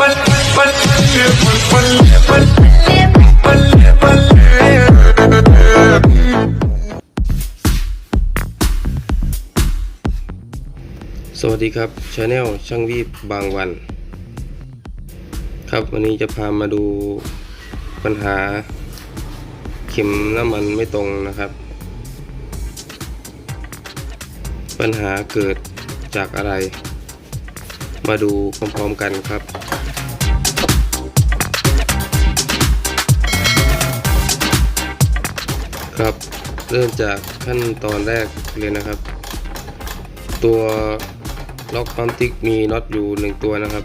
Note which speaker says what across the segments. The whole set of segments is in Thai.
Speaker 1: สวัสดีครับชาแนลช่างวีบบางวัน ครับวันนี้จะพามาดูปัญหาเข็มน้ำมันไม่ตรงนะครับ ปัญหาเกิดจากอะไร มาดูพร้อมๆกันครับ ครับ เริ่มจากขั้นตอนแรกเลยนะครับ ตัวล็อกปั๊มติ๊กมีน็อตอยู่หนึ่งตัวนะครับ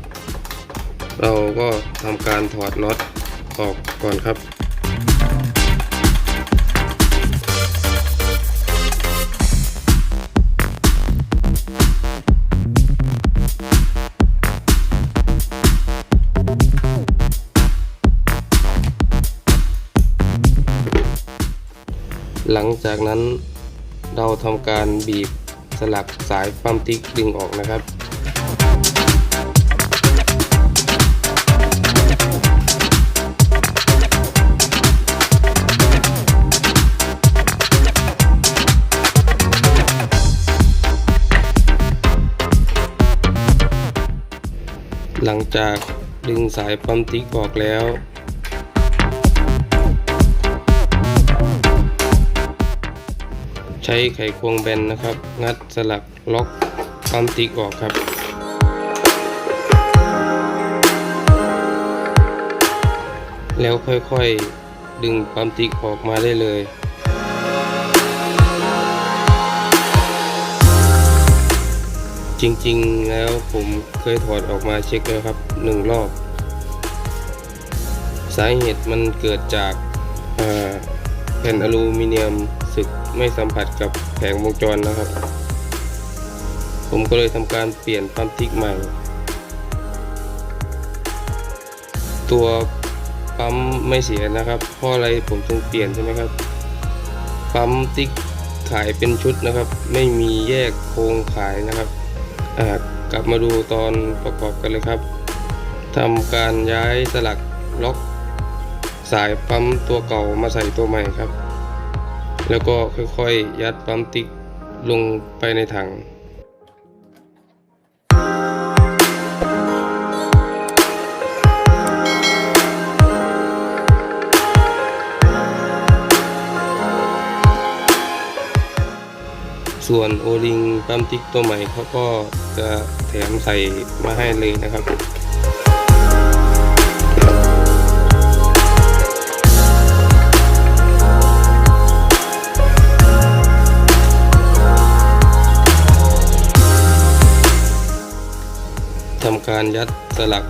Speaker 1: เราก็ทำการถอดน็อตออกก่อนครับ หลังจากนั้นเราทำการบีบสลักสายปั๊มติ๊กดึงออกนะครับ หลังจากดึงสายปั๊มติ๊กออกแล้ว ใช้ไขควงแบนนะครับ งัดสลักล็อกปั๊มติ๊กออกครับ แล้วค่อยๆดึงปั๊มติ๊กออกมาได้เลยจริงๆ แล้วผมเคยถอดออกมาเช็คแล้วครับหนึ่งรอบ สาเหตุมันเกิดจากแผ่นอลูมิเนียมสึก ไม่สัมผัสกับแผงวงจรนะครับ ผมก็เลยทำการเปลี่ยนปั๊มติ๊กใหม่ ตัวปั๊มไม่เสียนะครับ เพราะอะไรผมถึงเปลี่ยนใช่ไหมครับ ปั๊มติ๊กขายเป็นชุดนะครับ ไม่มีแยกโครงขายนะครับกลับมาดูตอนประกอบกันเลยครับทำการย้ายสลักล็อกสายปั๊มตัวเก่ามาใส่ตัวใหม่ครับ แล้วก็ค่อยๆ ยัดปั๊มติ๊กลงไปในถังส่วนโอลิงปั๊มติ๊กตัวใหม่เขาก็จะแถมใส่มาให้เลยนะครับ ทำการยัดสลัก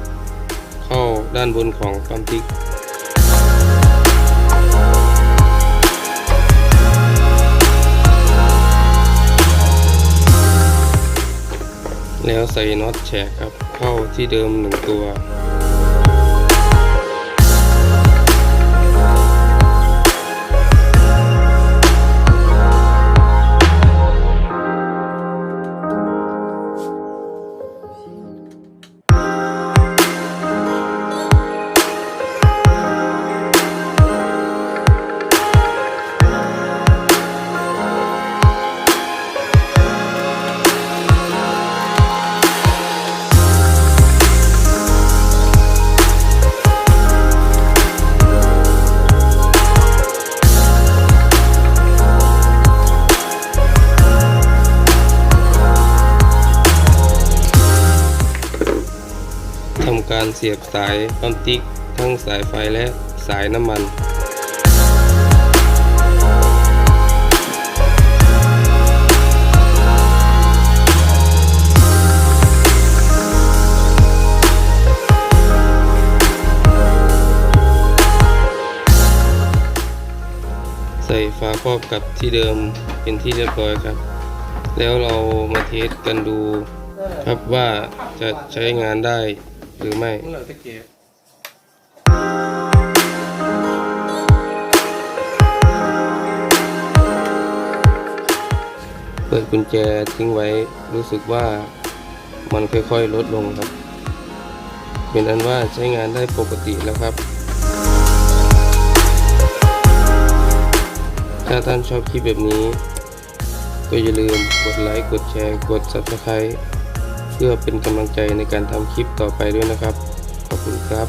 Speaker 1: เข้าด้านบนของปั๊มติ๊กแล้วใส่น็อตแฉกครับเข้าที่เดิมหนึ่งตัว ทำการเสียบสายปั๊มติ๊ก ทั้งสายไฟและสายน้ำมันใส่ฝาครอบกลับที่เดิมเป็นที่เรียบร้อยครับ แล้วเรามาเทสกันดูครับว่าจะใช้งานได้ หรือไม่
Speaker 2: เหลือตะเกียบ
Speaker 1: เปิดกุญแจทิ้งไว้รู้สึกว่ามันค่อยๆลดลงครับ เป็นอันว่าใช้งานได้ปกติแล้วครับ ถ้าท่านชอบคลิปแบบนี้ ก็อย่าลืมกดไลค์ กดแชร์ กด Subscribe เพื่อเป็นกำลังใจในการทำคลิปต่อไปด้วยนะครับ ขอบคุณครับ